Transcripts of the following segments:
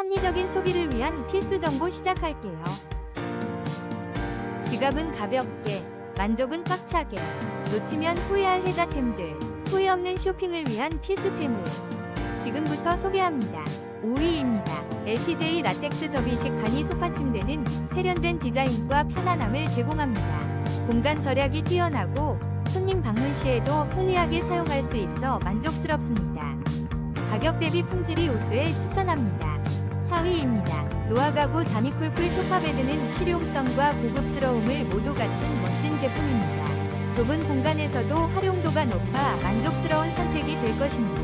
합리적인 소비를 위한 필수 정보 시작할게요. 지갑은 가볍게, 만족은 꽉차게, 놓치면 후회할 혜자템들, 후회 없는 쇼핑을 위한 필수템을 지금부터 소개합니다. 5위입니다. LTJ 라텍스 접이식 간이 소파 침대는 세련된 디자인과 편안함을 제공합니다. 공간 절약이 뛰어나고 손님 방문 시에도 편리하게 사용할 수 있어 만족스럽습니다. 가격 대비 품질이 우수해 추천합니다. 4위입니다. 노아 가구 자미쿨쿨 소파베드는 실용성과 고급스러움을 모두 갖춘 멋진 제품입니다. 좁은 공간에서도 활용도가 높아 만족스러운 선택이 될 것입니다.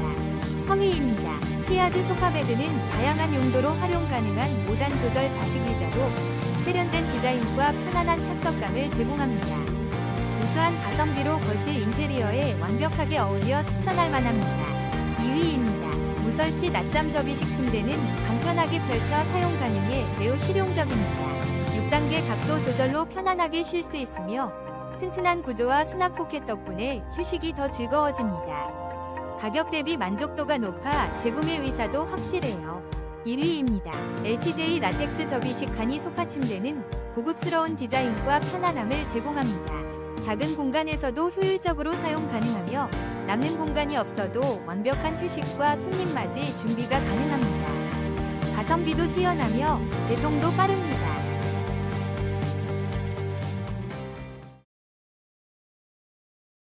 3위입니다. 티아드 소파베드는 다양한 용도로 활용 가능한 5단 조절 좌식 의자로 세련된 디자인과 편안한 착석감을 제공합니다. 우수한 가성비로 거실 인테리어에 완벽하게 어울려 추천할 만합니다. 2위입니다. 무설치 낮잠 접이식 침대는 간편하게 펼쳐 사용 가능해 매우 실용적입니다. 6단계 각도 조절로 편안하게 쉴 수 있으며 튼튼한 구조와 수납 포켓 덕분에 휴식이 더 즐거워집니다. 가격 대비 만족도가 높아 재구매 의사도 확실해요. 1위입니다. LTJ 라텍스 접이식 간이 소파 침대는 고급스러운 디자인과 편안함을 제공합니다. 작은 공간에서도 효율적으로 사용 가능하며 남는 공간이 없어도 완벽한 휴식과 손님 맞이 준비가 가능합니다. 가성비도 뛰어나며 배송도 빠릅니다.